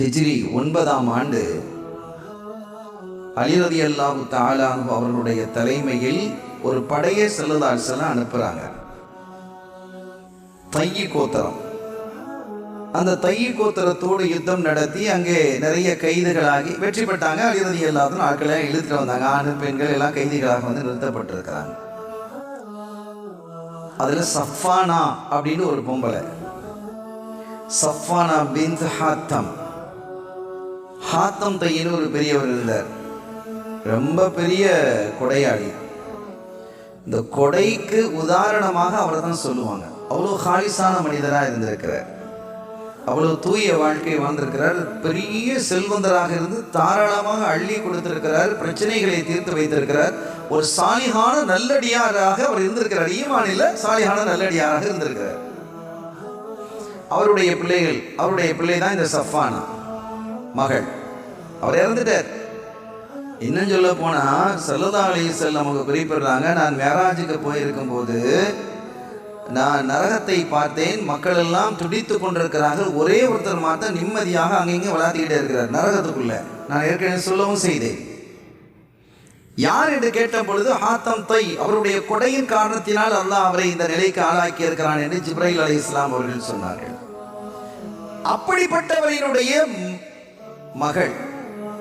ஹிஜ்ரி ஒன்பதாம் ஆண்டு. அலிரதி அல்லாஹு தாலானு அவர்களுடைய தலைமையில் ஒரு படையை செல்லதால் செல்ல அனுப்புறாங்க. தையி கோத்தரம். அந்த தையி கோத்தரத்தோடு யுத்தம் நடத்தி அங்கே நிறைய கைதுகளாகி வெற்றி பெற்றாங்க. அலிரதி அல்லாத ஆட்களை இழுத்துட்டு வந்தாங்க. ஆண் பெண்கள் எல்லாம் கைதிகளாக வந்து நிறுத்தப்பட்டிருக்கிறாங்க. அதுல சஃபானா அப்படின்னு ஒரு பொம்பளை. சஃபானா பின் ஹாத்தம். ஹாத்தம் தையின்னு ஒரு பெரியவர் இருந்தார். ரொம்ப பெரிய கொடையாளி. இந்த கொடைக்கு உதாரணமாக அவரை தான் சொல்லுவாங்க. அவ்வளோ ஹாலிசான மனிதராக இருந்திருக்கிறார். அவ்வளோ தூய வாழ்க்கை வாழ்ந்திருக்கிறார். பெரிய செல்வந்தராக இருந்து தாராளமாக அள்ளி கொடுத்திருக்கிறார். பிரச்சனைகளை தீர்த்து வைத்திருக்கிறார். ஒரு சாலிகான நல்லடியாராக அவர் இருந்திருக்கிறார். ஈமானில் சாலிகான நல்லடியாராக இருந்திருக்கிறார். அவருடைய பிள்ளைகள் அவருடைய பிள்ளை தான் இந்த சஃபானா மகள். அவர் இறந்துட்டார். இன்னும் சொல்ல போனா சல்லதா அலி செல்லம் குறிப்பிடுறாங்க நான் மேராஜுக்கு போயிருக்கும் போது நான் நரகத்தை பார்த்தேன். மக்கள் எல்லாம் துடித்து கொண்டிருக்கிறார்கள். ஒரே ஒருத்தர் மாத்திரம் நிம்மதியாக அங்கங்கே விளையாடிக்கிட்டே இருக்கிறார் நரகத்துக்குள்ள. நான் ஏற்கனவே சொல்லவும் செய்தேன். யார் என்று கேட்ட பொழுது ஹாத்தம் தை அவருடைய கொடையின் காரணத்தினால் அல்லாஹ் அவரை இந்த நிலைக்கு ஆளாக்கி இருக்கிறான் என்று ஜிப்ரைல் அலி இஸ்லாம் அவர்கள் சொன்னார்கள். அப்படிப்பட்டவரினுடைய மகள்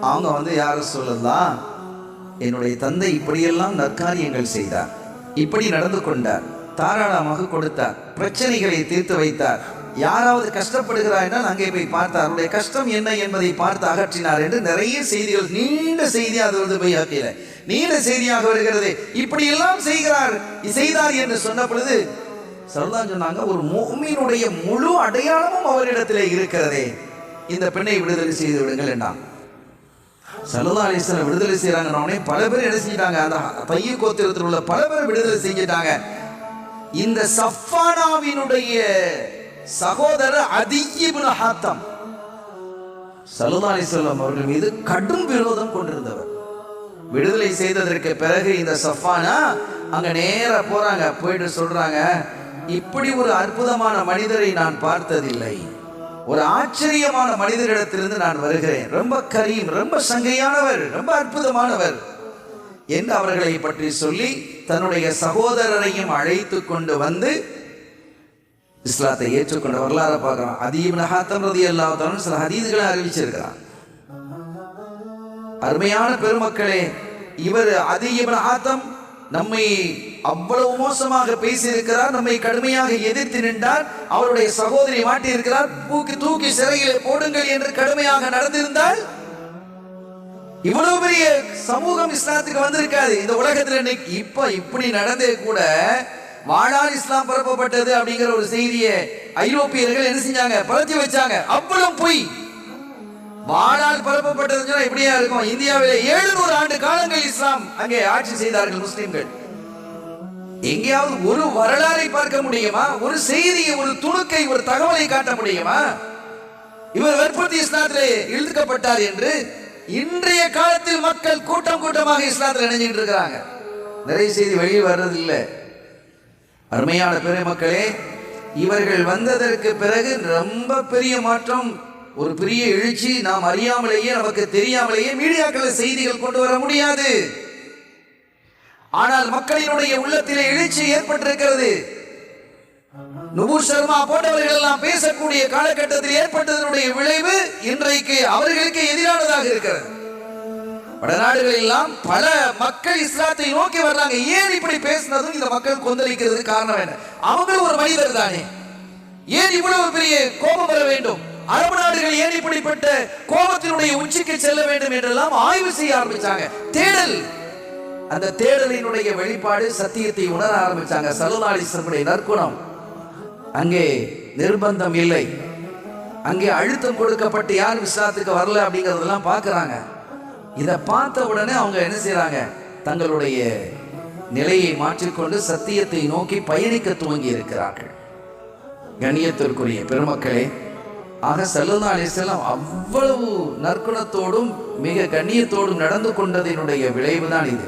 அவங்க வந்து யார சொல்லலாம் என்னுடைய தந்தை இப்படியெல்லாம் நற்காரியங்கள் செய்தார். இப்படி நடந்து கொண்டார். தாராளமாக கொடுத்தார். பிரச்சனைகளை தீர்த்து வைத்தார். யாராவது கஷ்டப்படுகிறார் என்றால் அங்கே போய் பார்த்தார். அவருடைய கஷ்டம் என்ன என்பதை பார்த்து அகற்றினார் என்று நிறைய செய்திகள் நீண்ட செய்தி அது வந்து போய் ஆக்கையில நீண்ட செய்தியாக வருகிறது. இப்படியெல்லாம் செய்கிறார். செய்தார் என்று சொன்ன பொழுது சரதான் சொன்னாங்க ஒரு முஃமினுடைய முழு அடையாளமும் அவரிடத்திலே இருக்கிறதே. இந்த பெண்ணை விடுதலை செய்து விடுங்கள் என்றான். சல்லா அலிஸ்லாம் விடுதலை செய்யறாங்கன்னே பல பேர் என்ன செஞ்சிட்டாங்க? அந்த தைய கோத்திரத்தில் உள்ள பல பேர் விடுதலை செஞ்சிட்டாங்க. இந்த சஃபானாவினுடைய சகோதரர் அதியிபுன் ஹாத்தம் சல்லா அலிஸ்லாம் அவர்கள் மீது கடும் விரோதம் கொண்டிருந்தவர். விடுதலை செய்ததற்கு பிறகு இந்த சஃபானா அங்க நேர போறாங்க. போயிட்டு சொல்றாங்க இப்படி ஒரு அற்புதமான மனிதரை நான் பார்த்ததில்லை. ஒரு ஆச்சரியமான மனிதரிடத்திலிருந்து நான் வருகிறேன். ரொம்ப கரீம் ரொம்ப சங்கையானவர் ரொம்ப அற்புதமானவர் என்று அவர்களை பற்றி சொல்லி தன்னுடைய சகோதரரையும் அழைத்து கொண்டு வந்து இஸ்லாத்தை ஏற்றுக்கொண்ட வரலாறு பார்க்கலாம் அதீப் நகாத்தம் ரதி அல்லாத்தாலும் சில ஹதீதுகளை அறிவிச்சிருக்கிறான் அருமையான பெருமக்களே இவர் அதியபன் நகாத்தம் நம்மை அவ்வளவு மோசமாக பேசியிருக்கிறார் நம்மை கடுமையாக எதிர்த்து நின்றார் அவருடைய சகோதரி மாட்டியிருக்கிறார் தூக்கி தூக்கி சிறையிலே போடுங்கள் என்று கடுமையாக நடந்திருந்தால் இவ்வளவு பெரிய சமூகம் இஸ்லாத்துக்கு வந்திருக்காது. இந்த உலகத்தில் இப்ப இப்படி நடந்தே கூட வாழால் இஸ்லாம் பரப்பப்பட்டது அப்படிங்கிற ஒரு செய்தியை ஐரோப்பியர்கள் என்ன செஞ்சாங்க? பரத்தி வச்சாங்க. அவ்வளவு பொய். வாழால் பரப்பப்பட்டதுன்னா இப்படியா எப்படியா இருக்கும்? இந்தியாவில் எழுநூறு ஆண்டு காலங்கள் இஸ்லாம். அங்கே ஆட்சி செய்தார்கள் முஸ்லிம்கள். எங்கேயாவது ஒரு வரலாறை பார்க்க முடியுமா? ஒரு செய்தியை ஒரு துணுக்கை ஒரு தகவலை காட்ட முடியுமா? இவர் வற்புறுத்தி இஸ்லாத்திலே இழுக்கப்பட்டார் என்று இன்றைய காலத்தில் மக்கள் கூட்டம் கூட்டமாக இஸ்லாத்தில் இணைஞ்சிட்டு இருக்கிறாங்க. நிறைய செய்தி வெளியே வர்றதில்லை. அருமையான பெருமக்களே இவர்கள் வந்ததற்கு பிறகு ரொம்ப பெரிய மாற்றம் ஒரு பெரிய எழுச்சி நாம் அறியாமலேயே நமக்கு தெரியாமலேயே மீடியாக்கள் செய்திகள் கொண்டு வர முடியாது. ஆனால் மக்களினுடைய உள்ளத்திலே எழுச்சி ஏற்பட்டிருக்கிறது. நுபூர் சர்மா போன்றவர்கள் எல்லாம் பேசக்கூடிய காலகட்டத்தில் ஏற்பட்டதனுடைய விளைவு இன்றைக்கு அவர்களுக்கு எதிரானதாக இருக்கிறது. வடநாடுகளில் எல்லாம் பல மக்கள் இஸ்லாத்தை நோக்கி வர்றாங்க. ஏன் இப்படி பேசினதும் இந்த மக்கள் கொந்தளிக்கிறதுக்கு காரணம் என்ன? அவங்களும் ஒரு மனிதர் தானே. ஏன் இவ்வளவு பெரிய கோபம் வர வேண்டும்? அரபு நாடுகள் ஏன் இப்படிப்பட்ட கோபத்தினுடைய உச்சிக்கு செல்ல வேண்டும் என்றெல்லாம் ஆய்வு செய்ய ஆரம்பிச்சாங்க. தேடல். அந்த தேடலினுடைய வெளிப்பாடு சத்தியத்தை உணர ஆரம்பிச்சாங்க. சலுநாளீஸ்வரனுடைய நற்குணம். அங்கே நிர்பந்தம் இல்லை. அங்கே அழுத்தம் கொடுக்கப்பட்டு யார் விசாரத்துக்கு வரல அப்படிங்கறதெல்லாம் பார்க்குறாங்க. இதை பார்த்த உடனே அவங்க என்ன செய்யறாங்க தங்களுடைய நிலையை மாற்றிக்கொண்டு சத்தியத்தை நோக்கி பயணிக்க துவங்கி இருக்கிறார்கள் கண்ணியத்திற்குரிய பெருமக்களே ஆக சல்லல்லா அலிஸ்லாம் அவ்வளவு நற்குணத்தோடும் மிக கண்ணியத்தோடும் நடந்து கொண்டதினுடைய விளைவுதான் இது.